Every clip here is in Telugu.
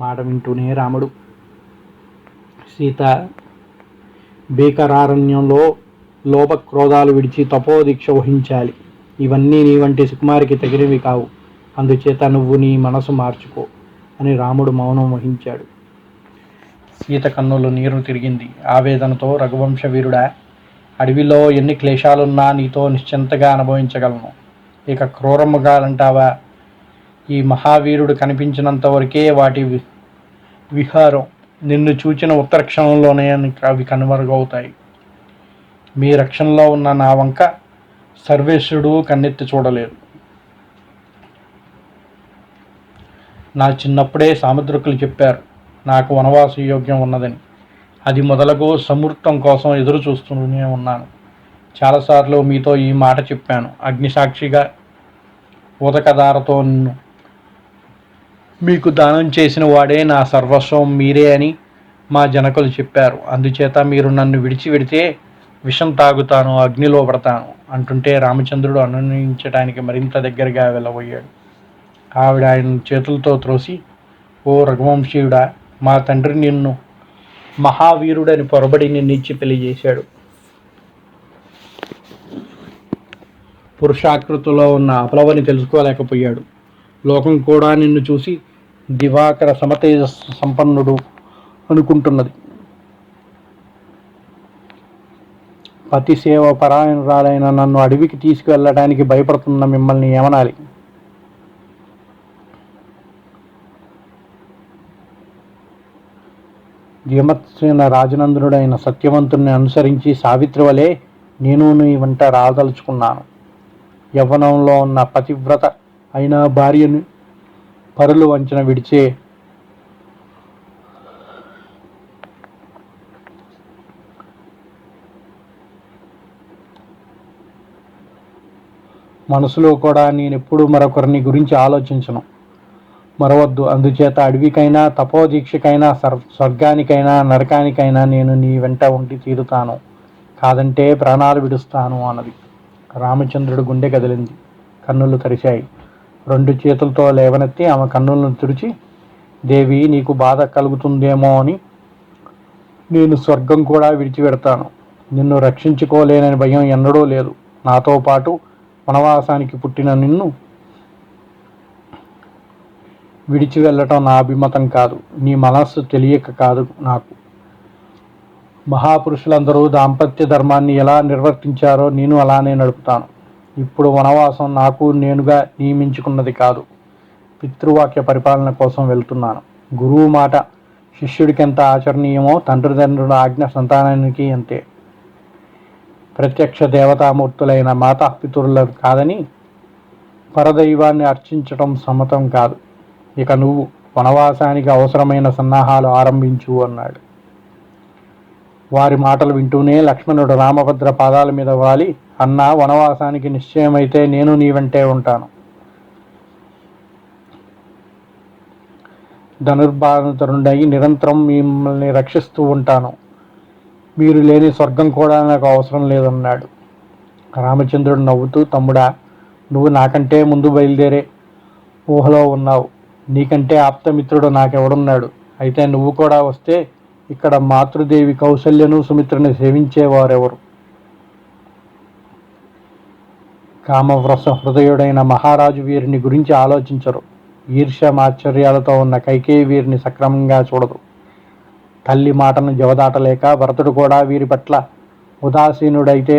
మాట వింటూనే రాముడు. సీత భీకరారణ్యంలో లోప క్రోధాలు విడిచి తపోదీక్ష వహించాలి. ఇవన్నీ నీ వంటి సుకుమారికి తగినవి కావు. అందుచేత నువ్వు నీ మనసు మార్చుకో అని రాముడు మౌనం వహించాడు. సీత కన్నులు నీరు తిరిగింది. ఆవేదనతో రఘువంశ వీరుడా అడవిలో ఎన్ని క్లేశాలున్నా నీతో నిశ్చింతగా అనుభవించగలను. ఇక క్రూరముగాలంటావా? ఈ మహావీరుడు కనిపించినంత వరకే వాటి వి- విహారం నిన్ను చూచిన ఉత్తర క్షణంలోనే అవి కనుమరుగవుతాయి. మీ రక్షణలో ఉన్న నా వంక సర్వేశ్వరుడు కన్నెత్తి చూడలేరు నా చిన్నప్పుడే సాముద్రికులు చెప్పారు నాకు వనవాస యోగ్యం ఉన్నదని. అది మొదలగు సమృద్ధం కోసం ఎదురు చూస్తూనే ఉన్నాను. చాలాసార్లు మీతో ఈ మాట చెప్పాను. అగ్నిసాక్షిగా ఉదకదారతో నిన్ను మీకు దానం చేసిన వాడే నా సర్వస్వం మీరే అని మా జనకులు చెప్పారు. అందుచేత మీరు నన్ను విడిచి విడితే విషం తాగుతాను అగ్నిలో పడతాను అంటుంటే రామచంద్రుడు అనునయించడానికి మరింత దగ్గరగా వెళ్ళబోయాడు. ఆవిడ ఆయన చేతులతో త్రోసి ఓ రఘువంశీయుడా మా తండ్రి నిన్ను మహావీరుడని పొరబడి నిన్నిచ్చి పెళ్ళి చేశాడు. పురుషాకృతిలో ఉన్న అపలవని తెలుసుకోలేకపోయాడు. లోకం కూడా నిన్ను చూసి దివాకర సమతేజ సంపన్నుడు అనుకుంటున్నది. పతి సేవ పరాయణురాలైన నన్ను అడవికి తీసుకువెళ్ళడానికి భయపడుతున్న మిమ్మల్ని ఏమనాలి? ధీమత్సేన రాజనందనుడైన సత్యవంతుని అనుసరించి సావిత్రి వలె నేను నీ వెంట రాదలుచుకున్నాను. యవ్వనంలో ఉన్న పతివ్రత అయిన భార్యను పరులు వంచన విడిచే మనసులో కూడా నేను ఎప్పుడు మరొకరిని గురించి ఆలోచించను. మరవద్దు. అందుచేత అడవికైనా తపోదీక్షకైనా సర్ స్వర్గానికైనా నరకానికైనా నేను నీ వెంట ఉండి తీరుతాను. కాదంటే ప్రాణాలు విడుస్తాను అన్నది. రామచంద్రుడు గుండె కదిలింది. కన్నులు తరిచాయి రెండు చేతులతో లేవనెత్తి ఆమె కన్నులను తుడిచి దేవి నీకు బాధ కలుగుతుందేమో అని. నేను స్వర్గం కూడా విడిచిపెడతాను. నిన్ను రక్షించుకోలేనని భయం ఎన్నడూ లేదు. నాతో పాటు వనవాసానికి పుట్టిన నిన్ను విడిచి వెళ్ళటం నా అభిమతం కాదు. నీ మనస్సు తెలియక కాదు నాకు. మహాపురుషులందరూ దాంపత్య ధర్మాన్ని ఎలా నిర్వర్తించారో నేను అలానే నడుపుతాను. ఇప్పుడు వనవాసం నాకు నేనుగా నియమించుకున్నది కాదు. పితృవాక్య పరిపాలన కోసం వెళ్తున్నాను. గురువు మాట శిష్యుడికి ఎంత ఆచరణీయమో తండ్రిదండ్రుల ఆజ్ఞ సంతానానికి అంతే. ప్రత్యక్ష దేవతామూర్తులైన మాతాపితరుల కాదని పరదైవాన్ని అర్చించటం సమ్మతం కాదు. ఇక నువ్వు వనవాసానికి అవసరమైన సన్నాహాలు ఆరంభించు అన్నాడు. వారి మాటలు వింటూనే లక్ష్మణుడు రామభద్ర పాదాల మీద వాలి అన్న వనవాసానికి నిశ్చయమైతే నేను నీ వెంటే ఉంటాను. ధనుర్బాధరుడై నిరంతరం మిమ్మల్ని రక్షిస్తూ ఉంటాను. మీరు లేని స్వర్గం కూడా నాకు అవసరం లేదన్నాడు. రామచంద్రుడు నవ్వుతూ తమ్ముడా నువ్వు నాకంటే ముందు బయలుదేరే ఊహలో ఉన్నావు. నీకంటే ఆప్తమిత్రుడు నాకెవడున్నాడు? అయితే నువ్వు కూడా వస్తే ఇక్కడ మాతృదేవి కౌశల్యను సుమిత్రని సేవించేవారెవరు? కామవ్రస హృదయుడైన మహారాజు వీరిని గురించి ఆలోచించరు. ఈర్ష్య మాశ్చర్యాలతో ఉన్న కైకేయి వీరిని సక్రమంగా చూడదు. తల్లి మాటను జవదాటలేక భరతుడు కూడా వీరి పట్ల ఉదాసీనుడైతే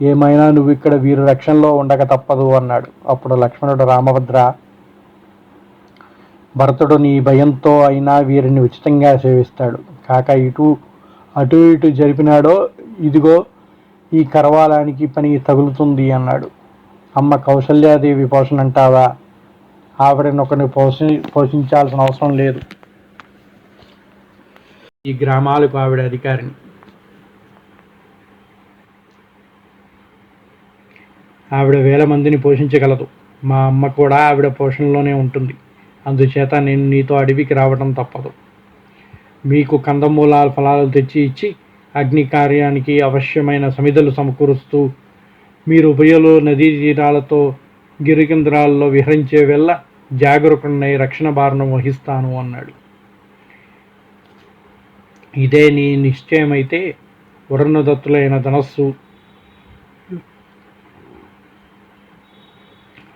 ఏమైనా నువ్వు ఇక్కడ వీరి రక్షణలో ఉండక తప్పదు అన్నాడు. అప్పుడు లక్ష్మణుడు రామభద్ర భరతుడు నీ భయంతో అయినా వీరిని ఉచితంగా సేవిస్తాడు. కాక ఇటు అటు ఇటు జరిపినాడో ఇదిగో ఈ కరవాలానికి పని తగులుతుంది అన్నాడు. అమ్మ కౌశల్యాదేవి పోషణ అంటావా? ఆవిడనొకరిని పోషి పోషించాల్సిన అవసరం లేదు. ఈ గ్రామాలకు ఆవిడ అధికారిని ఆవిడ వేల మందిని పోషించగలదు. మా అమ్మ కూడా ఆవిడ పోషణలోనే ఉంటుంది. అందుచేత నేను నీతో అడవికి రావడం తప్పదు. మీకు కందమూలాల ఫలాలు తెచ్చి ఇచ్చి అగ్ని కార్యానికి అవశ్యమైన సమిధలు సమకూరుస్తూ మీరు ఉభయలు నదీ తీరాలతో గిరికింద్రాల్లో విహరించే వెళ్ళ జాగరూకుడినై రక్షణ భారణం వహిస్తాను అన్నాడు. ఇదే నీ నిశ్చయమైతే వరుణదత్తులైన ధనస్సు.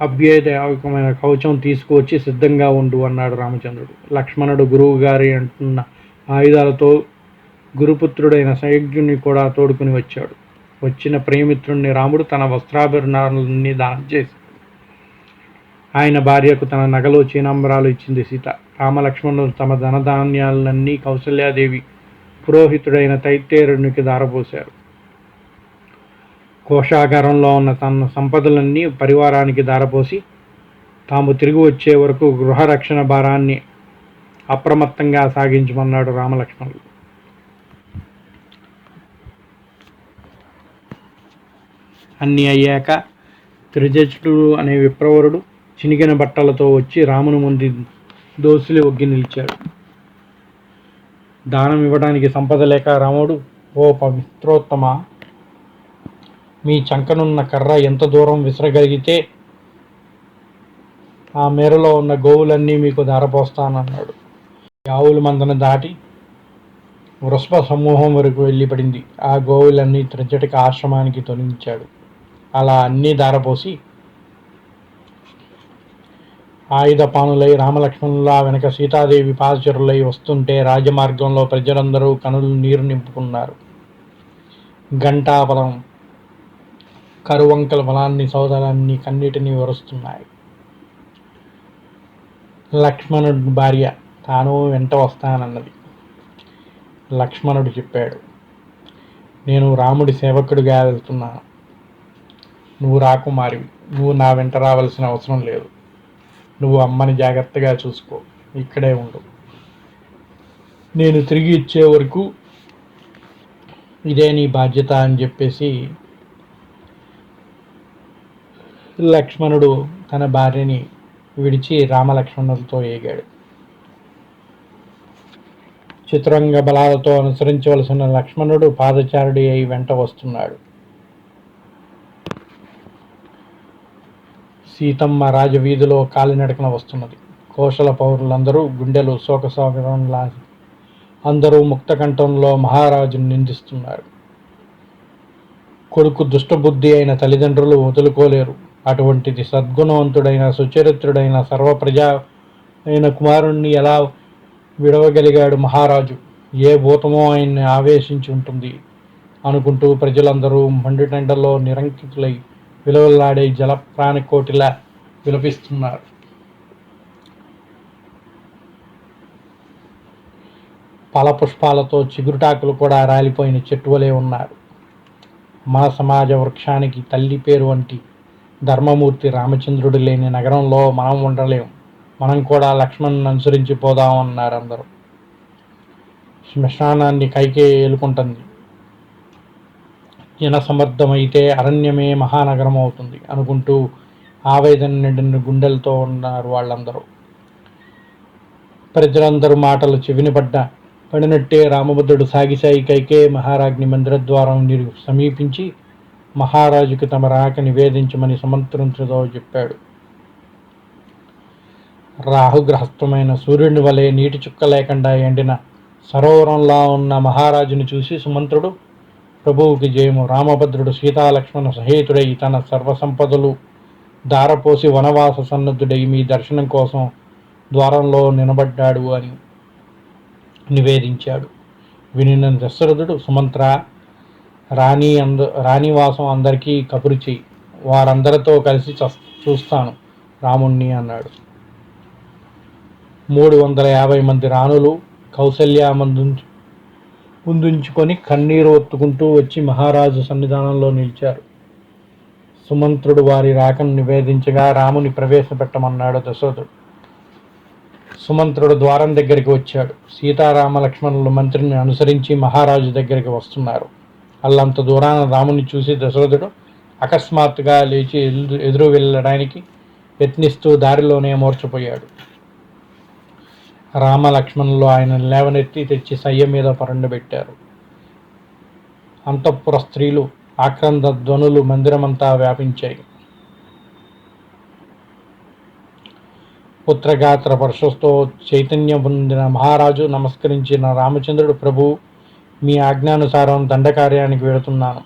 అభ్యుదయమైన కవచం తీసుకువచ్చి సిద్ధంగా ఉండు అన్నాడు రామచంద్రుడు. లక్ష్మణుడు గురువు గారి అంటున్న ఆయుధాలతో గురుపుత్రుడైన సయజ్ఞుని కూడా తోడుకుని వచ్చాడు. వచ్చిన ప్రేమిత్రుణ్ణి రాముడు తన వస్త్రాభరణాలన్నీ దానం చేసి ఆయన భార్యకు తన నగలో చీనాంబరాలు ఇచ్చింది సీత. రామలక్ష్మణులు తమ ధనధాన్యాలన్నీ కౌసల్యాదేవి పురోహితుడైన తైత్తేరునికి దారపోశారు కోశాగారంలో ఉన్న తన సంపదలన్నీ పరివారానికి దారపోసి తాము తిరిగి వచ్చే వరకు గృహరక్షణ భారాన్ని అప్రమత్తంగా సాగించమన్నాడు రామలక్ష్మణుడు అన్నీ అయ్యాక త్రిజటుడు అనే విప్రవరుడు చినిగిన బట్టలతో వచ్చి రాముని ముందు దోసులు ఒగ్గి నిలిచాడు. దానం ఇవ్వడానికి సంపద లేక రాముడు ఓ పవిత్రోత్తమ! మీ చంకనున్న కర్ర ఎంత దూరం విసరగలిగితే ఆ మేరలో ఉన్న గోవులన్నీ మీకు ధారపోస్తానన్నాడు. ఆవుల మందను దాటి వృషభ సమూహం వరకు వెళ్ళి పడింది ఆ గోవులన్నీ త్రిజటిక ఆశ్రమానికి తొలగించాడు. అలా అన్నీ దారపోసి ఆయుధ పానులై రామలక్ష్మణులా వెనక సీతాదేవి పాదచరులై వస్తుంటే రాజమార్గంలో ప్రజలందరూ కనులు నీరు నింపుకున్నారు. ఘంటాపదం కరువంకల బలాన్ని సోదరాన్ని కన్నిటిని వరుస్తున్నాయి లక్ష్మణుడి భార్య తాను వెంట వస్తానన్నది. లక్ష్మణుడు చెప్పాడు నేను రాముడి సేవకుడిగా వెళ్తున్నాను. నువ్వు రాకుమారివి నువ్వు నా వెంట రావాల్సిన అవసరం లేదు. నువ్వు అమ్మని జాగ్రత్తగా చూసుకో ఇక్కడే ఉండు. నేను తిరిగి ఇచ్చే వరకు ఇదే నీ బాధ్యత అని చెప్పేసి లక్ష్మణుడు తన భార్యని విడిచి రామలక్ష్మణులతో ఏగాడు. చిత్రంగ బలాలతో అనుసరించవలసిన లక్ష్మణుడు పాదచారుడి అయి వెంట వస్తున్నాడు. సీతమ్మ రాజవీధిలో కాలినడకన వస్తున్నది. కోశల పౌరులందరూ గుండెలు శోకసాగరంలా అందరూ ముక్తకంఠంలో మహారాజును నిందిస్తున్నారు. కొడుకు దుష్టబుద్ధి అయిన తల్లిదండ్రులు వదులుకోలేరు. అటువంటిది సద్గుణవంతుడైన సుచరిత్రుడైన సర్వప్రజా అయిన కుమారుణ్ణి ఎలా విడవగలిగాడు మహారాజు? ఏ భూతమో ఆయన్ని ఆవేశించి ఉంటుంది అనుకుంటూ ప్రజలందరూ మండుటెండలో నిరంకితులై విలువలాడే జల ప్రాణికోటిలా విలపిస్తున్నారు. ఫలపుష్పాలతో చిగురుటాకులు కూడా రాలిపోయిన చెట్టువలే ఉన్నారు. మా సమాజ వృక్షానికి తల్లి పేరు వంటి ధర్మమూర్తి రామచంద్రుడు లేని నగరంలో మనం ఉండలేం. మనం కూడా లక్ష్మణ్ అనుసరించి పోదామన్నారు అందరూ. శ్మశానాన్ని కైకే ఏలుకుంటుంది. జనసమర్థమైతే అరణ్యమే మహానగరం అవుతుంది అనుకుంటూ ఆవేదన నిండిన గుండెలతో ఉన్నారు వాళ్ళందరూ. ప్రజలందరూ మాటలు చెవిని పడ్డ పడినట్టే రామభద్రుడు సాగిసాయి కైకే మహారాజ్ని మందిరద్వారం నీరు సమీపించి మహారాజుకి తమ రాక నివేదించమని సమంత్రంతో చెప్పాడు. రాహుగ్రహస్థమైన సూర్యుని వలె నీటి చుక్క లేకుండా ఎండిన సరోవరంలా ఉన్న మహారాజుని చూసి సుమంత్రుడు ప్రభువుకి జయము. రామభద్రుడు సీతాలక్ష్మణ సహేతుడై తన సర్వసంపదలు దారపోసి వనవాస సన్నద్ధుడై మీ దర్శనం కోసం ద్వారంలో నిలబడ్డాడు అని నివేదించాడు. వినిన దశరథుడు సుమంత్ర రాణి అంద రాణివాసం అందరికీ కబురు చేయి వారందరితో కలిసి చూస్తాను రాముణ్ణి అన్నాడు. మూడు వందల యాభై మంది రాణులు కౌసల్య మందు ముందుంచుకొని కన్నీరు ఒత్తుకుంటూ వచ్చి మహారాజు సన్నిధానంలో నిలిచారు. సుమంత్రుడు వారి రాకను నివేదించగా రాముని ప్రవేశపెట్టమన్నాడు దశరథుడు. సుమంత్రుడు ద్వారం దగ్గరికి వచ్చాడు. సీతారామ లక్ష్మణులు మంత్రిని అనుసరించి మహారాజు దగ్గరికి వస్తున్నారు. అల్లంత దూరాన రాముని చూసి దశరథుడు అకస్మాత్తుగా లేచి ఎదురు వెళ్ళడానికి యత్నిస్తూ దారిలోనే మూర్చపోయాడు రామలక్ష్మణులు ఆయన లేవనెత్తి తెచ్చి సయ్య మీద పరండబెట్టారు. అంతఃపుర స్త్రీలు ఆక్రంద ధ్వనులు మందిరమంతా వ్యాపించాయి. పుత్రగాత్ర పరుషతో చైతన్యం పొందిన మహారాజు నమస్కరించిన రామచంద్రుడు ప్రభు మీ ఆజ్ఞానుసారం దండకార్యానికి వెళుతున్నాను.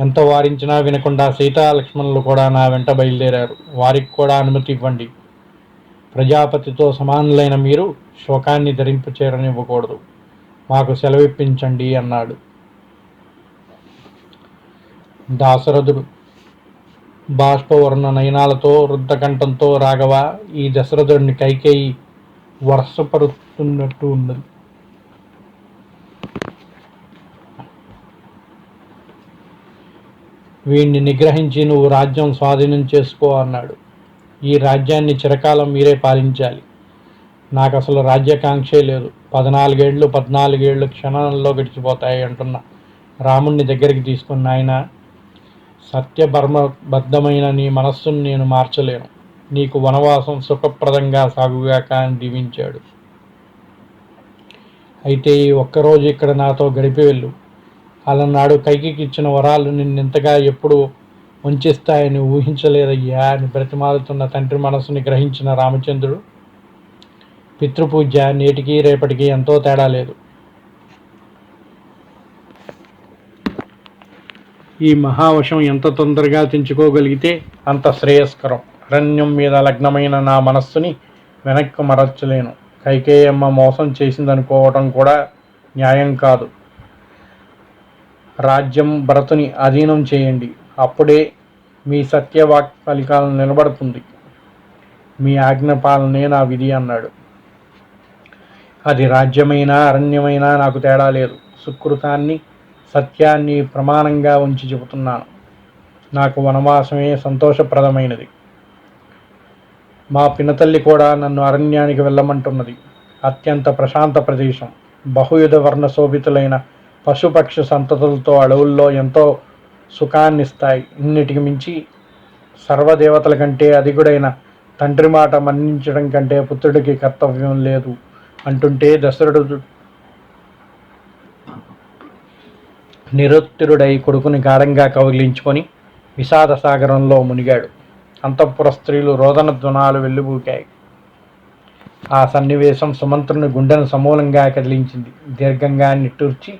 ఎంత వారించినా వినకుండా సీతా లక్ష్మణులు కూడా నా వెంట బయలుదేరారు. వారికి కూడా అనుమతి ఇవ్వండి. ప్రజాపతితో సమానులైన మీరు శోకాన్ని ధరింపు చేరనివ్వకూడదు. మాకు సెలవిప్పించండి అన్నాడు. దాశరథుడు బాష్పవర్ణ నయనాలతో రుద్ధకంఠంతో రాఘవ ఈ దశరథుడిని కైకేయి వరసపరుస్తున్నట్టు ఉన్నది. వీణ్ణి నిగ్రహించి నువ్వు రాజ్యం స్వాధీనం చేసుకో అన్నాడు. ఈ రాజ్యాన్ని చిరకాలం మీరే పాలించాలి. నాకు అసలు రాజ్యాకాంక్షే లేదు. పద్నాలుగేళ్ళు పద్నాలుగేళ్ళు క్షణంలో గడిచిపోతాయి అంటున్న రాముణ్ణి దగ్గరికి తీసుకున్న ఆయన సత్యబర్మబద్ధమైన నీ మనస్సును నేను మార్చలేను. నీకు వనవాసం సుఖప్రదంగా సాగుగాక అని దీవించాడు. అయితే ఈ ఒక్కరోజు ఇక్కడ నాతో గడిపి వెళ్ళు. అలనాడు కైకి ఇచ్చిన వరాలు నిన్నెంతగా ఎప్పుడు వంచిస్తాయని ఊహించలేరయ్యా అని బ్రతిమాలుతున్న తండ్రి మనసుని గ్రహించిన రామచంద్రుడు పితృపూజ నేటికి రేపటికి ఎంతో తేడా లేదు. ఈ మహావశం ఎంత తొందరగా తెంచుకోగలిగితే అంత శ్రేయస్కరం. అరణ్యం మీద లగ్నమైన నా మనస్సుని వెనక్కి మరచలేను కైకేయమ్మ మోసం చేసిందనుకోవటం కూడా న్యాయం కాదు. రాజ్యం భరతుని అధీనం చేయండి. అప్పుడే మీ సత్యవాక్ ఫలికాలను నిలబడుతుంది. మీ ఆజ్ఞ పాలనే నా విధి అన్నాడు. అది రాజ్యమైనా అరణ్యమైనా నాకు తేడా లేదు. సుకృతాన్ని సత్యాన్ని ప్రమాణంగా ఉంచి చెబుతున్నాను. నాకు వనవాసమే సంతోషప్రదమైనది. మా పినతల్లి కూడా నన్ను అరణ్యానికి వెళ్ళమంటున్నది. అత్యంత ప్రశాంత ప్రదేశం. బహుయుధ వర్ణ శోభితులైన పశుపక్షి సంతతులతో అడవుల్లో ఎంతో సుఖాన్నిస్తాయి. ఇన్నిటికి మించి సర్వదేవతల కంటే అధికుడైన తండ్రి మాట మన్నించడం కంటే పుత్రుడికి కర్తవ్యం లేదు అంటుంటే దశరథుడు నిరుత్తిరుడై కొడుకుని గాఢంగా కౌగిలించుకొని విషాద సాగరంలో మునిగాడు. అంతఃపుర స్త్రీలు రోదన ధ్వనాలు వెళ్ళిబూకాయి ఆ సన్నివేశం సుమంత్రుని గుండెను సమూలంగా కదిలించింది. దీర్ఘంగా నిట్టూర్చి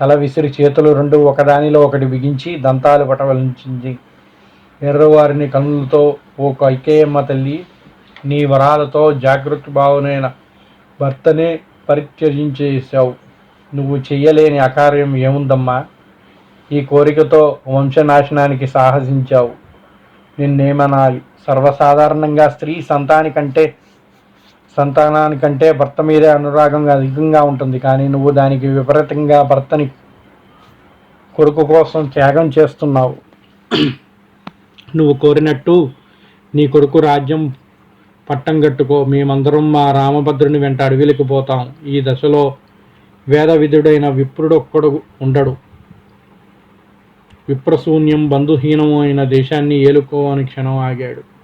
తల విసిరి చేతులు రెండు ఒకదానిలో ఒకటి బిగించి దంతాలు పటవలించింది ఎర్రవారిని కన్నులతో ఓ కైకేయమ్మ తల్లి నీ వరాలతో జాగ్రత్త భావనైన భర్తనే పరిత్యజించేశావు. నువ్వు చెయ్యలేని అకార్యం ఏముందమ్మా? ఈ కోరికతో వంశనాశనానికి సాహసించావు. నిన్నేమనాలి? సర్వసాధారణంగా స్త్రీ సంతానికంటే సంతానానికంటే భర్త మీదే అనురాగం అధికంగా ఉంటుంది. కానీ నువ్వు దానికి విపరీతంగా భర్తని కొడుకు కోసం త్యాగం చేస్తున్నావు. నువ్వు కోరినట్టు నీ కొడుకు రాజ్యం పట్టం కట్టుకో. మేమందరం మా రామభద్రుని వెంట అడవిలకు పోతాం. ఈ దశలో వేద విధుడైన విప్రుడొక్కడు ఉండడు. విప్రశూన్యం బంధుహీనమైన అయిన దేశాన్ని ఏలుకోవని క్షణం ఆగాడు.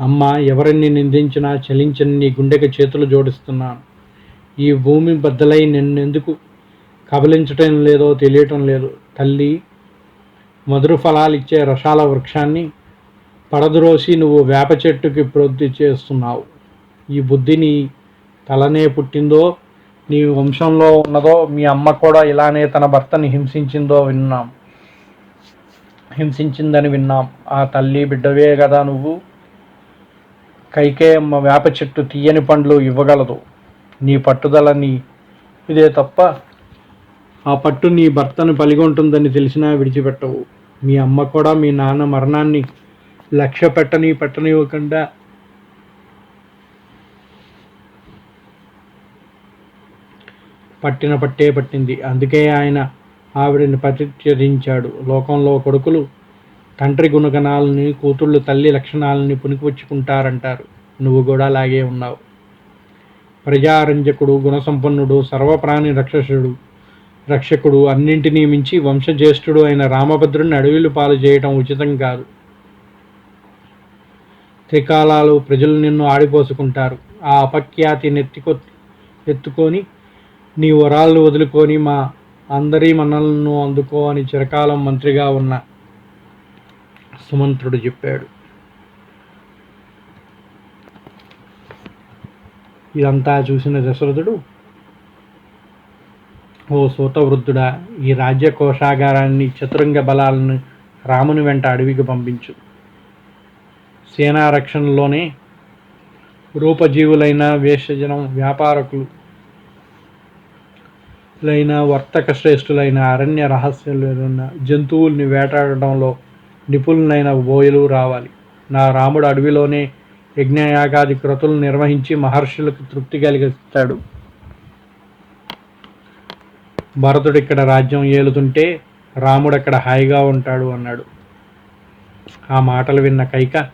అమ్మ ఎవరిని నిందించినా చలించని నీ గుండెకి చేతులు జోడిస్తున్నాను. ఈ భూమి బద్దలై నిన్నెందుకు? కబలించటం లేదో తెలియటం లేదు. తల్లి మధుర ఫలాలు ఇచ్చే రసాల వృక్షాన్ని పడదురోసి నువ్వు వేప చెట్టుకి ప్రొద్ది చేస్తున్నావు. ఈ బుద్ధిని తలనే పుట్టిందో నీ వంశంలో ఉన్నదో మీ అమ్మ కూడా ఇలానే తన భర్తని హింసించిందో విన్నాం. హింసించిందని విన్నాం. ఆ తల్లి బిడ్డవే కదా నువ్వు. కైకేయమ్మ వేప చెట్టు తీయని పండ్లు ఇవ్వగలదు. నీ పట్టుదలని ఇదే తప్ప ఆ పట్టు నీ భర్తను పలిగొంటుందని తెలిసినా విడిచిపెట్టవు. మీ అమ్మ కూడా మీ నాన్న మరణాన్ని లక్ష్య పెట్టని పెట్టనివ్వకుండా పట్టిన పట్టే పట్టింది. అందుకే ఆయన ఆవిడని పరిత్యజించాడు లోకంలో కొడుకులు తండ్రి గుణగణాలని కూతుళ్ళు తల్లి లక్షణాలని పునికిపుచ్చుకుంటారంటారు నువ్వు కూడా అలాగే ఉన్నావు. ప్రజారంజకుడు గుణసంపన్నుడు సర్వప్రాణి రక్షసుడు రక్షకుడు అన్నింటినీ మించి వంశజ్యేష్ఠుడు అయిన రామభద్రుని అడవిలు పాలు చేయటం ఉచితం కాదు. త్రికాలాలు ప్రజలు నిన్ను ఆడిపోసుకుంటారు. ఆ అపఖ్యాతి నెత్తికొ ఎత్తుకొని నీ వరాలను వదులుకొని మా అందరి మన్నలను అందుకో అని చిరకాలం మంత్రిగా ఉన్న సుమంత్రుడు చెప్పాడు. ఇదంతా చూసిన దశరథుడు ఓ సూతవృద్ధుడా ఈ రాజ్య కోశాగారాన్ని చతురంగ బలాలను రాముని వెంట అడవికి పంపించు. సేనా రక్షణలోనే రూపజీవులైన వేషజనం వ్యాపారకులు లైన వర్తక శ్రేష్ఠులైన అరణ్య రహస్యాలైన జంతువుల్ని వేటాడడంలో నిపుణులైన బోయలు రావాలి. నా రాముడు అడవిలోనే యజ్ఞయాగాది క్రతులు నిర్వహించి మహర్షులకు తృప్తి కలిగిస్తాడు. భరతుడు ఇక్కడ రాజ్యం ఏలుతుంటే రాముడు అక్కడ హాయిగా ఉంటాడు అన్నాడు. ఆ మాటలు విన్న కైక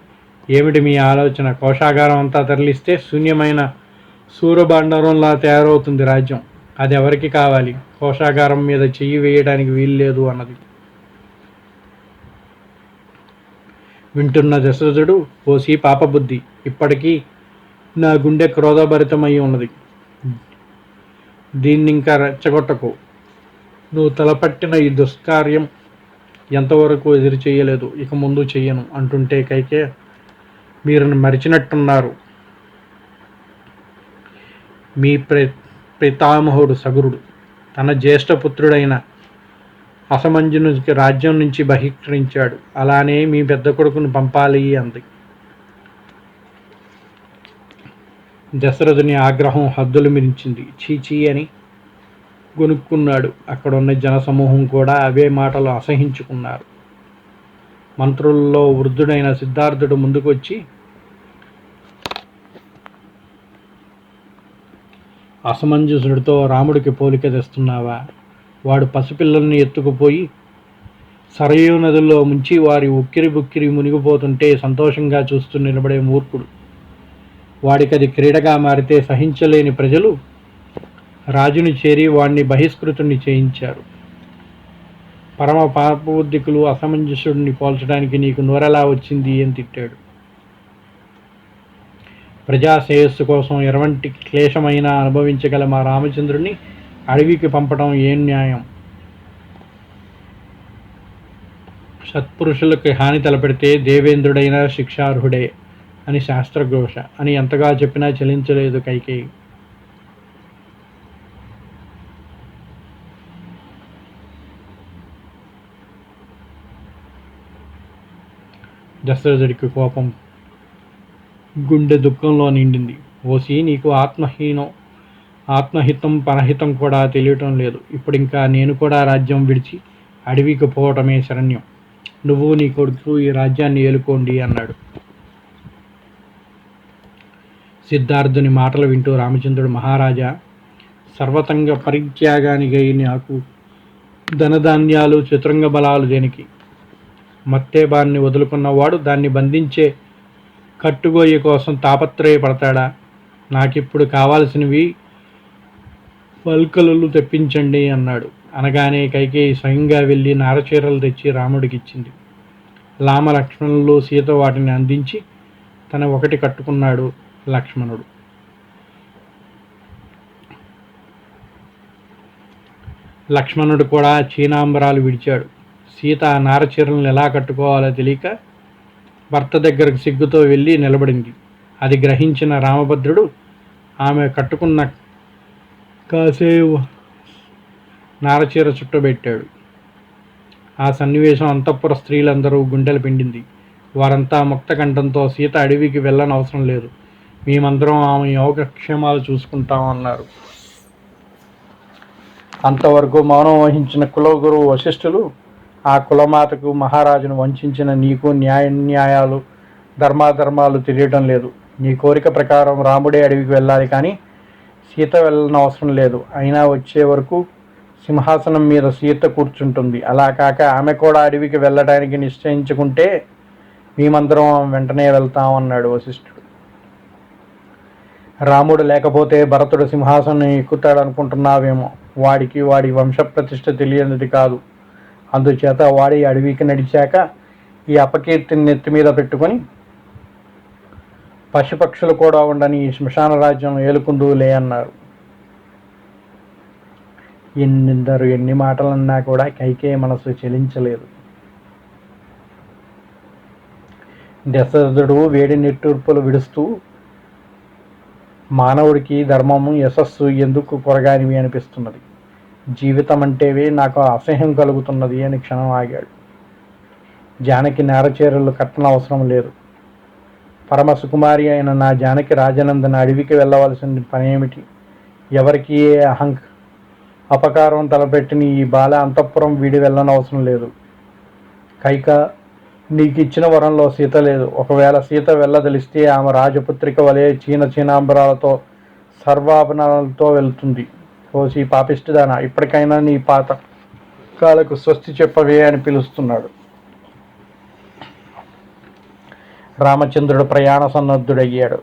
ఏమిటి మీ ఆలోచన? కోశాగారం అంతా తరలిస్తే శూన్యమైన సూర్యభాండరంలా తయారవుతుంది రాజ్యం. అది ఎవరికి కావాలి? కోశాగారం మీద చెయ్యి వేయడానికి వీల్లేదు అన్నది. వింటున్న దశరథుడు ఓసి పాపబుద్ధి ఇప్పటికీ నా గుండె క్రోధభరితమై ఉన్నది. దీన్ని ఇంకా రెచ్చగొట్టకు. నువ్వు తలపట్టిన ఈ దుష్కార్యం ఎంతవరకు ఎదురు చేయలేదు. ఇక ముందు చెయ్యను అంటుంటే కైకే మీరు మరిచినట్టున్నారు. మీ ప్రే పితామహుడు సగురుడు. తన జ్యేష్ఠపుత్రుడైన అసమంజునికి రాజ్యం నుంచి బహిష్కరించాడు. అలానే మీ పెద్ద కొడుకును పంపాలి అంది. దశరథుని ఆగ్రహం హద్దులు మిరించింది. చీచీ అని గొనుక్కున్నాడు. అక్కడున్న జనసమూహం కూడా అవే మాటలు అసహించుకున్నారు. మంత్రుల్లో వృద్ధుడైన సిద్ధార్థుడు ముందుకొచ్చి అసమంజసుడితో రాముడికి పోలిక తెస్తున్నావా? వాడు పసిపిల్లల్ని ఎత్తుకుపోయి సరయూ నదుల్లో ముంచి వారి ఉక్కిరి బుక్కిరి మునిగిపోతుంటే సంతోషంగా చూస్తూ నిలబడే మూర్ఖుడు. వాడికి అది క్రీడగా మారితే సహించలేని ప్రజలు రాజుని చేరి వాణ్ణి బహిష్కృతుణ్ణి చేయించారు. పరమ పాపబుద్ధికులు అసమంజసుడిని పోల్చడానికి నీకు నూరెలా వచ్చింది అని తిట్టాడు. ప్రజా శ్రేయస్సు కోసం ఎటువంటి క్లేశమైనా అనుభవించగల మా రామచంద్రుని అడవికి పంపడం ఏం న్యాయం? సత్పురుషులకు హాని తలపెడితే దేవేంద్రుడైన శిక్షార్హుడే అని శాస్త్రఘోష. అని ఎంతగా చెప్పినా చలించలేదు కైకేయి. దశరథుడికి కోపం. గుండె దుఃఖంలో నిండింది. ఓసి నీకు ఆత్మహీనం. ఆత్మహితం పరహితం కూడా తెలియటం లేదు. ఇప్పుడు ఇంకా నేను కూడా రాజ్యం విడిచి అడవికి పోవటమే శరణ్యం. నువ్వు నీ కొడుకు ఈ రాజ్యాన్ని ఏలుకోండి అన్నాడు. సిద్ధార్థుని మాటలు వింటూ రామచంద్రుడు మహారాజా సర్వతంగ పరిత్యాగానికై నాకు ధనధాన్యాలు చతురంగ బలాలు దేనికి? మత్తేబాన్ని వదులుకున్నవాడు దాన్ని బంధించే కట్టుగోయ కోసం తాపత్రయపడతాడా? నాకిప్పుడు కావాల్సినవి పల్కలు తెప్పించండి అన్నాడు. అనగానే కైకేయి స్వయంగా వెళ్ళి నారచీరలు తెచ్చి రాముడికి ఇచ్చింది. లామ లక్ష్మణులు సీత వాటిని అందించి తన ఒకటి కట్టుకున్నాడు లక్ష్మణుడు. లక్ష్మణుడు కూడా చీనాంబరాలు విడిచాడు. సీత నారచీరలను ఎలా కట్టుకోవాలో తెలియక భర్త దగ్గరకు సిగ్గుతో వెళ్ళి నిలబడింది. అది గ్రహించిన రామభద్రుడు ఆమె కట్టుకున్న కాసేపు నారచీర చుట్టబెట్టాడు ఆ సన్నివేశం అంతఃపుర స్త్రీలందరూ గుండెలు పిండింది. వారంతా ముక్తకంఠంతో సీత అడవికి వెళ్ళనవసరం లేదు. మేమందరం ఆమె యోగక్షేమాలు చూసుకుంటామన్నారు. అంతవరకు మౌనం వహించిన కులగురువు వశిష్ఠులు ఆ కులమాతకు మహారాజును వంచిన నీకు న్యాయన్యాయాలు ధర్మాధర్మాలు తెలియటం లేదు. నీ కోరిక ప్రకారం రాముడే అడవికి వెళ్ళాలి కానీ సీత వెళ్ళని అవసరం లేదు. అయినా వచ్చే వరకు సింహాసనం మీద సీత కూర్చుంటుంది. అలా కాక ఆమె కూడా అడవికి వెళ్ళడానికి నిశ్చయించుకుంటే మేమందరం వెంటనే వెళ్తామన్నాడు వశిష్ఠుడు. రాముడు లేకపోతే భరతుడు సింహాసనం ఎక్కుతాడనుకుంటున్నావేమో. వాడికి వాడి వంశప్రతిష్ఠ తెలియనిది కాదు. అందుచేత వాడి అడవికి నడిచాక ఈ అపకీర్తిని నెత్తి మీద పెట్టుకొని పశుపక్షులు కూడా ఉండని ఈ శ్మశాన రాజ్యం ఏలుకుందులే అన్నారు. ఎన్నిందరు ఎన్ని మాటలన్నా కూడా కైకే మనసు చెలించలేదు. దశరథుడు వేడి నిట్టూర్పులు విడుస్తూ మానవుడికి ధర్మము యశస్సు ఎందుకు కొరగానివి అనిపిస్తున్నది? జీవితం అంటేవే నాకు అసహ్యం కలుగుతున్నది అని క్షణం ఆగాడు. జానకి నేరచీరలు కట్టన అవసరం లేదు. పరమ సుకుమారి అయిన నా జానకి రాజనందన అడవికి వెళ్ళవలసిన పని ఏమిటి ఎవరికి ఏ అహంక అపకారం తలపెట్టిన ఈ బాల అంతఃపురం వీడి వెళ్ళనవసరం లేదు. కైక నీకు ఇచ్చిన వరంలో సీత లేదు. ఒకవేళ సీత వెళ్ళదలిస్తే ఆమె రాజపుత్రిక వలె చీన చీనాంబరాలతో సర్వాభరణాలతో వెళ్తుంది. కోసి పాపిష్టిదానా ఇప్పటికైనా నీ పాత కాలకు స్వస్తి చెప్పవే అని పిలుస్తున్నాడు. రామచంద్రుడు ప్రయాణ సన్నద్ధుడయ్యాడు.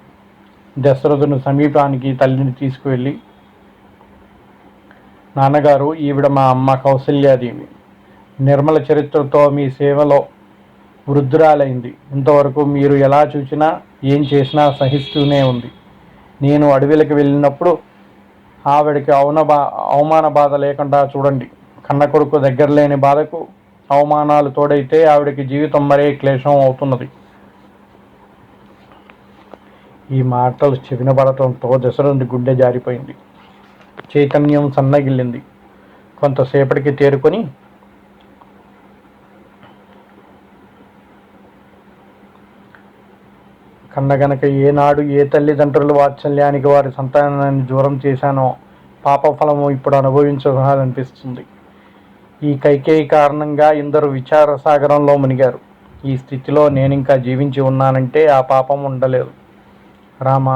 దశరథుని సమీపానికి తల్లిని తీసుకువెళ్ళి నాన్నగారు ఈవిడ మా అమ్మ కౌసల్యాదేవి. నిర్మల చరిత్రతో మీ సేవలో వృద్ధురాలైంది. ఇంతవరకు మీరు ఎలా చూసినా ఏం చేసినా సహిస్తూనే ఉంది. నేను అడవిలకు వెళ్ళినప్పుడు ఆవిడకి అవున బా అవమాన బాధ లేకుండా చూడండి. కన్న కొడుకు దగ్గర లేని బాధకు అవమానాలు తోడైతే ఆవిడకి జీవితం మరే క్లేశం అవుతున్నది. ఈ మాటలు చెవినబడటంతో దశరథుడి గుండె జారిపోయింది. చైతన్యం సన్నగిల్లింది. కొంతసేపటికి తేరుకొని కన్నగనక ఏనాడు ఏ తల్లిదండ్రులు వాత్సల్యానికి వారి సంతానాన్ని దూరం చేశానో పాపఫలము ఇప్పుడు అనుభవించాలనిపిస్తుంది ఈ కైకేయి కారణంగా ఇందరు విచార సాగరంలో మునిగారు. ఈ స్థితిలో నేను ఇంకా జీవించి ఉన్నానంటే ఆ పాపం ఉండలేదు. రామ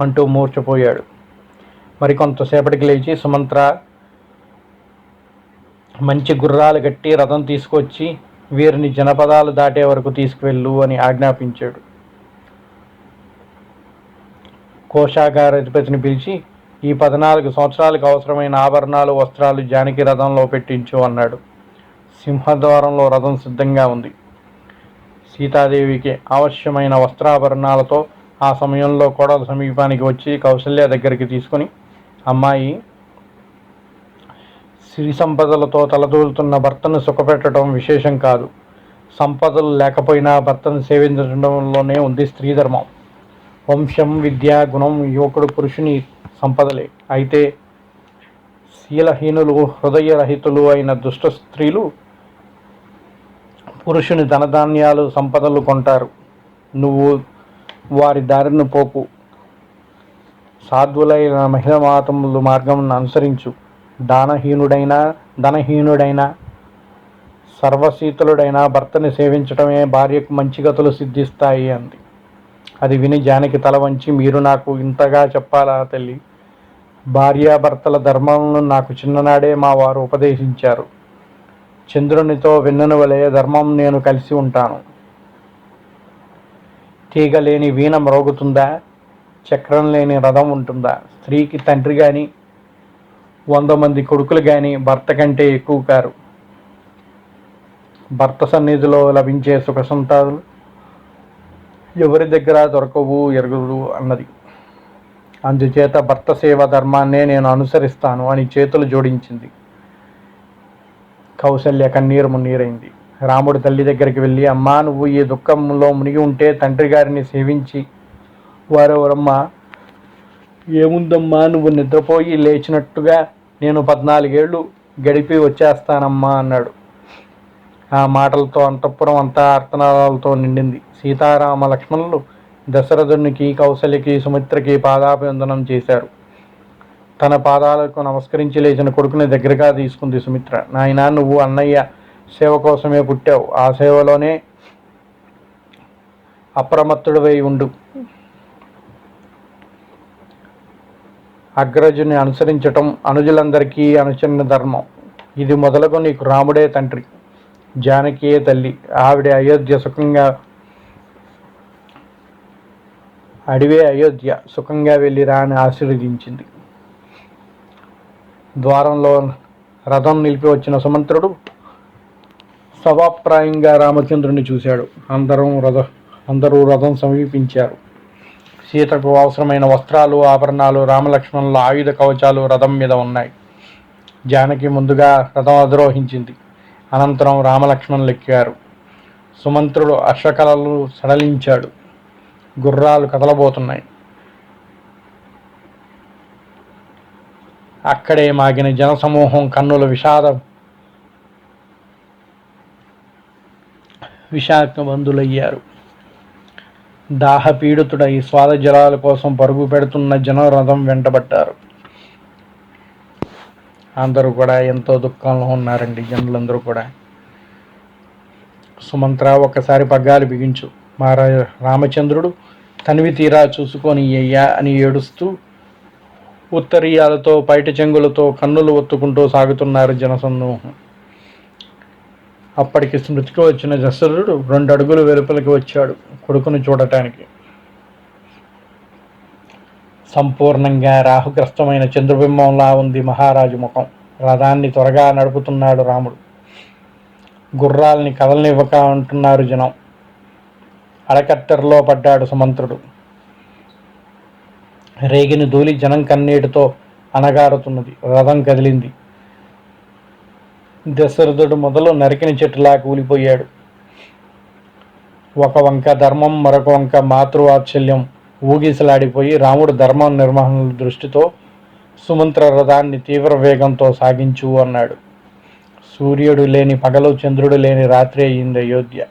అంటూ మూర్చపోయాడు. మరి కొంతసేపటికి లేచి సుమంత్ర మంచి గుర్రాలు కట్టి రథం తీసుకొచ్చి వీరిని జనపదాలు దాటే వరకు తీసుకువెళ్ళు అని ఆజ్ఞాపించాడు. కోశాగార అధిపతిని పిలిచి ఈ పద్నాలుగు సంవత్సరాలకు అవసరమైన ఆభరణాలు వస్త్రాలు జానకి రథంలో పెట్టించు అన్నాడు. సింహద్వారంలో రథం సిద్ధంగా ఉంది. సీతాదేవికి అవశ్యమైన వస్త్రాభరణాలతో ఆ సమయంలో కూడా సమీపానికి వచ్చి కౌశల్య దగ్గరికి తీసుకొని అమ్మాయి సిరి సంపదలతో తలదూరుతున్న భర్తను సుఖపెట్టడం విశేషం కాదు. సంపదలు లేకపోయినా భర్తను సేవించడంలోనే ఉంది స్త్రీ ధర్మం. వంశం విద్య గుణం యువకుడు పురుషుని సంపదలే. అయితే శీలహీనులు హృదయరహితులు అయిన దుష్ట స్త్రీలు పురుషుని ధనధాన్యాలు సంపదలు కొంటారు. నువ్వు వారి దారిని పోకు. సాధువులైన మహిళ మాతములు మార్గం అనుసరించు. దానహీనుడైన ధనహీనుడైన సర్వశీతులుడైన భర్తని సేవించటమే భార్యకు మంచి గతులు సిద్ధిస్తాయి అంది. అది విని జానకి తల వంచి మీరు నాకు ఇంతగా చెప్పాలా తల్లి? భార్యాభర్తల ధర్మంను నాకు చిన్ననాడే మా వారు ఉపదేశించారు. చంద్రునితో వెన్నెను వలె ధర్మం నేను కలిసి ఉంటాను. తీగ లేని వీణ మ్రోగుతుందా చక్రం లేని రథం ఉంటుందా? స్త్రీకి తండ్రి కానీ వంద మంది కొడుకులు కానీ భర్త కంటే ఎక్కువ కారు. భర్త సన్నిధిలో లభించే సుఖ సంతాలు ఎవరి దగ్గర దొరకవు ఎరుగుదు అన్నది. అందుచేత భర్త సేవ ధర్మాన్నే నేను అనుసరిస్తాను అని చేతులు జోడించింది. కౌశల్య కన్నీరు మున్నీరైంది. రాముడు తల్లి దగ్గరికి వెళ్ళి అమ్మా నువ్వు ఈ దుఃఖంలో మునిగి ఉంటే తండ్రి గారిని సేవించి. వారెవరమ్మా ఏముందమ్మా నువ్వు నిద్రపోయి లేచినట్టుగా నేను పద్నాలుగేళ్ళు గడిపి వచ్చేస్తానమ్మా అన్నాడు. ఆ మాటలతో అంతఃపురం అంతా ఆర్తనాదాలతో నిండింది. సీతారామ లక్ష్మణులు దశరథునికి కౌశల్యకి సుమిత్రకి పాదాభివందనం చేశారు. తన పాదాలకు నమస్కరించి లేచిన కొడుకుని దగ్గరగా తీసుకుంది సుమిత్ర. నాయన నువ్వు అన్నయ్య సేవ కోసమే పుట్టావు. ఆ సేవలోనే అప్రమత్తుడివై ఉండు. అగ్రజుని అనుసరించటం అనుజులందరికీ అనుచరణ ధర్మం. ఇది మొదలకు నీకు రాముడే తండ్రి జానకియే తల్లి. ఆవిడ అయోధ్య సుఖంగా అడివే అయోధ్య సుఖంగా వెళ్ళిరా అని ఆశీర్వదించింది. ద్వారంలో రథం నిలిపి వచ్చిన సుమంత్రుడు సవాప్రాయంగా రామచంద్రుని చూశాడు. అందరం రథ అందరూ రథం సమీపించారు. సీతకు అవసరమైన వస్త్రాలు ఆభరణాలు రామలక్ష్మణుల ఆయుధ కవచాలు రథం మీద ఉన్నాయి. జానకి ముందుగా రథం అధిరోహించింది. అనంతరం రామలక్ష్మణులు ఎక్కారు. సుమంత్రుడు అశ్వకళలు సడలించాడు. గుర్రాలు కదలబోతున్నాయి. అక్కడే మాగిన జనసమూహం కన్నుల విషాదం విషాదబంధులయ్యారు దాహపీడితుడై స్వాద జలాల కోసం పరుగు పెడుతున్న జనరథం వెంటబట్టారు అందరూ కూడా ఎంతో దుఃఖంలో ఉన్నారండి జనులందరూ కూడా. సుమంత్ర ఒక్కసారి పగ్గాలు బిగించు. మా రామచంద్రుడు తనివి తీరా చూసుకొని అయ్యా అని ఏడుస్తూ ఉత్తరీయాలతో పైట చెంగులతో కన్నులు ఒత్తుకుంటూ సాగుతున్నారు జనసమూహం. అప్పటికి స్మృతికి వచ్చిన జసరుడు రెండు అడుగులు వెలుపలికి వచ్చాడు కొడుకును చూడటానికి. సంపూర్ణంగా రాహుగ్రస్తమైన చంద్రబింబంలా ఉంది మహారాజు ముఖం. రథాన్ని త్వరగా నడుపుతున్నాడు రాముడు. గుర్రాల్ని కదలనివ్వక అంటున్నారు జనం. అడకట్టెరలో పడ్డాడు సుమంత్రుడు. రేగిని దూలి జనం కన్నీటితో అనగారుతున్నది రథం కదిలింది. దశరథుడు మొదలు నరికిన చెట్టులా కూలిపోయాడు. ఒక వంక ధర్మం మరొక వంక మాతృవాత్సల్యం ఊగిసలాడిపోయి రాముడు ధర్మం నిర్వహణ దృష్టితో సుమంత్ర రథాన్ని తీవ్ర వేగంతో సాగించు అన్నాడు. సూర్యుడు లేని పగలు చంద్రుడు లేని రాత్రి అయింది అయోధ్య.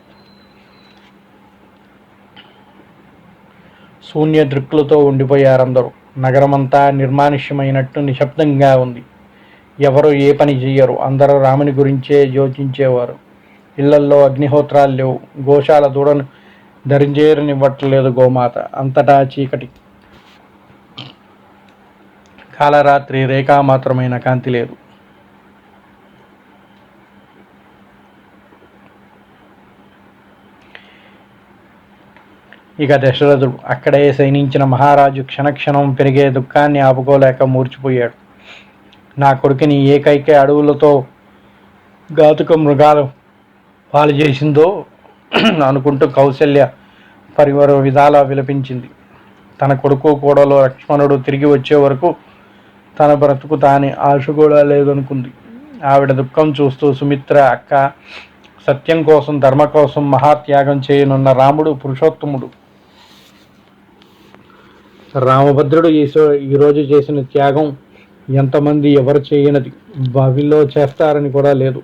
శూన్య దృక్కులతో ఉండిపోయారందరూ. నగరమంతా నిర్మానుష్యమైనట్టు నిశ్శబ్దంగా ఉంది. ఎవరు ఏ పని చెయ్యరు. అందరూ రాముని గురించే యోచించేవారు. ఇళ్ళల్లో అగ్నిహోత్రాలు లేవు. గోశాల దూడను ధరించేరనివ్వట్లేదు గోమాత. అంతటా చీకటి. కాలరాత్రి రేఖా మాత్రమైన కాంతి లేదు. ఇక దశరథుడు అక్కడే శయనించిన మహారాజు క్షణక్షణం పెరిగే దుఃఖాన్ని ఆపుకోలేక మూర్చిపోయాడు. నా కొడుకుని ఏకైక అడవులతో ఘాతుక మృగాలు పాలు చేసిందో అనుకుంటూ కౌశల్య పరివార విధాల విలపించింది. తన కొడుకు కూడలో లక్ష్మణుడు తిరిగి వచ్చే వరకు తన బ్రతుకు తాని ఆశ కూడా లేదనుకుంది. ఆవిడ దుఃఖం చూస్తూ సుమిత్ర అక్క సత్యం కోసం ధర్మ కోసం మహాత్యాగం చేయనున్న రాముడు పురుషోత్తముడు. రామభద్రుడు ఈరోజు చేసిన త్యాగం ఎంతమంది ఎవరు చేయనది భవిలో చేస్తారని కూడా లేదు.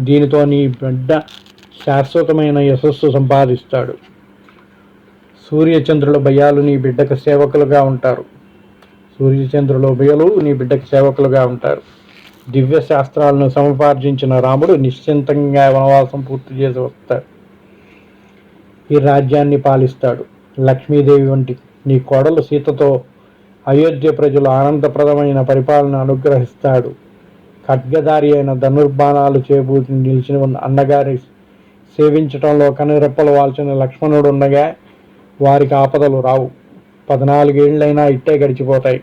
దీనితో నీ బిడ్డ శాశ్వతమైన యశస్సు సంపాదిస్తాడు. సూర్యచంద్రుల భయాలు నీ బిడ్డకు సేవకులుగా ఉంటారు. సూర్యచంద్రుల భయాలు నీ బిడ్డకు సేవకులుగా ఉంటారు. దివ్య శాస్త్రాలను సముపార్జించిన రాముడు నిశ్చింతంగా వనవాసం పూర్తి చేసి వస్తాడు. ఈ రాజ్యాన్ని పాలిస్తాడు. లక్ష్మీదేవి వంటి నీ కోడలు సీతతో అయోధ్య ప్రజలు ఆనందప్రదమైన పరిపాలన అనుగ్రహిస్తాడు. ఖడ్గదారి అయిన ధనుర్బాణాలు చేబూతి నిలిచిన అన్నగారి సేవించటంలో కనురెప్పలు వాల్చిన లక్ష్మణుడు ఉండగా వారికి ఆపదలు రావు. పద్నాలుగేళ్ళైనా ఇట్టే గడిచిపోతాయి.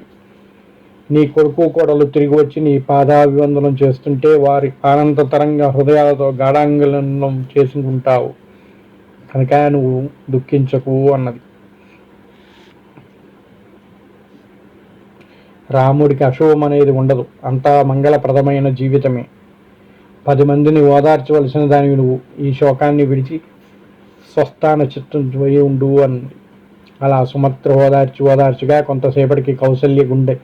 నీ కొడుకు కోడలు తిరిగి వచ్చి నీ పాదాభివందనం చేస్తుంటే వారి ఆనందతరంగా హృదయాలతో గాఢాంగలనం చేసుకుంటావు కనుక నువ్వు దుఃఖించకు అన్నది. రాముడికి అశుభం అనేది ఉండదు. అంతా మంగళప్రదమైన జీవితమే. పది మందిని ఓదార్చవలసిన దానివి నువ్వు. ఈ శోకాన్ని విడిచి స్వస్థాన చిత్తం పోయి ఉండు అని అలా సుమత్ర ఓదార్చి ఓదార్చిగా కొంతసేపటికి కౌసల్య గుండె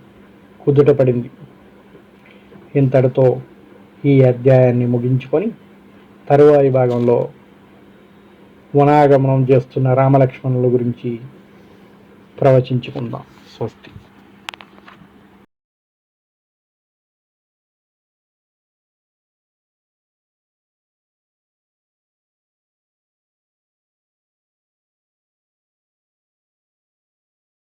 కుదుట పడింది. ఇంతటితో ఈ అధ్యాయాన్ని ముగించుకొని తరువాయి భాగంలో వనాగమనం చేస్తున్న రామలక్ష్మణుల గురించి ప్రవచించుకుందాం. స్వస్తి.